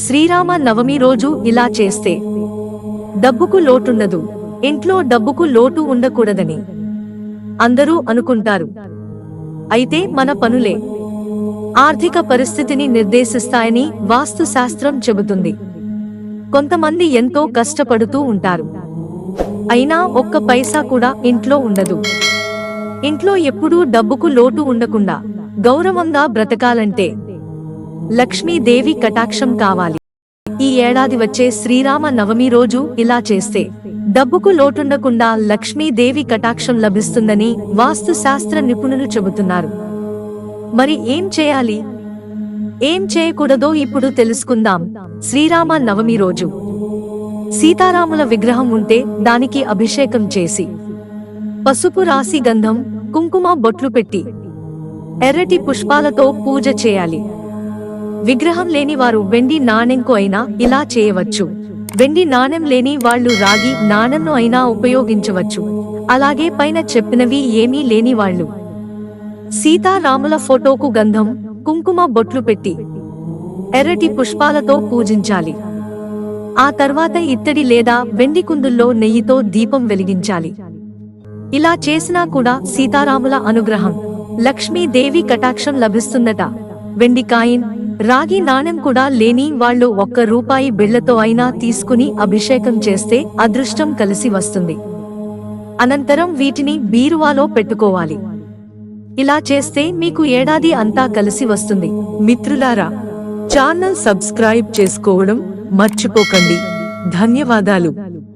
శ్రీరామ నవమి రోజు ఇలా చేస్తే. డబ్బుకు లోటుండదు ఇంట్లో డబ్బుకు లోటు ఉండకూడదని. అందరూ అనుకుంటారు. అయితే మన పనులే. ఆర్థిక పరిస్థితిని నిర్దేశిస్తాయని వాస్తు శాస్త్రం చెబుతుంది. కొంతమంది ఎంతో కష్టపడుతూ ఉంటారు. అయినా ఒక్క పైసా కూడా ఇంట్లో ఉండదు. ఇంట్లో ఎప్పుడూ డబ్బుకు లోటు ఉండకుండా గౌరవంగా బ్రతకాలంటే లక్ష్మీదేవి కటాక్షం కావాలి. ఈ ఏడాది వచ్చే శ్రీరామ నవమి రోజు ఇలా చేస్తే డబ్బుకు లోటుండకుండా లక్ష్మీదేవి కటాక్షం లభిస్తుందని వాస్తు శాస్త్ర నిపుణులు చెబుతున్నారు. మరి ఏం చేయాలి? ఏం చేయకూడదో ఇప్పుడు తెలుసుకుందాం. శ్రీరామ నవమి రోజు. సీతారాముల విగ్రహం ఉంటే దానికి అభిషేకం చేసి పసుపు రాసి గంధం కుంకుమ బొట్లు పెట్టి ఎర్రటి పుష్పాలతో పూజ చేయాలి. విగ్రహం లేని వారు వెండి నాణెంకు అయినా ఇలా చేయవచ్చు. వెండి నాణెం లేని వాళ్ళు రాగి నాణెంను అయినా ఉపయోగించవచ్చు. అలాగే పైన చెప్పినవి ఏమీ లేని వాళ్ళు. సీతారాముల ఫోటోకు గంధం కుంకుమ బొట్లు పెట్టి ఎర్రటి పుష్పాలతో పూజించాలి. ఆ తర్వాత ఇత్తడి లేదా వెండి కుందుల్లో నెయ్యితో దీపం వెలిగించాలి. ఇలా చేసినా కూడా సీతారాముల అనుగ్రహం. లక్ష్మీదేవి కటాక్షం లభిస్తుందట. వెండి కాయిన్ రాగి నాణెం కూడా లేని వాళ్ళు ఒక్క రూపాయి బిళ్ళతో అయినా తీసుకుని అభిషేకం చేస్తే అదృష్టం కలిసి వస్తుంది. అనంతరం వీటిని బీరువాలో పెట్టుకోవాలి. ఇలా చేస్తే మీకు ఏడాది అంతా కలిసి వస్తుంది. మిత్రులారా ఛానల్ సబ్స్క్రైబ్ చేసుకోవడం మర్చిపోకండి. ధన్యవాదాలు.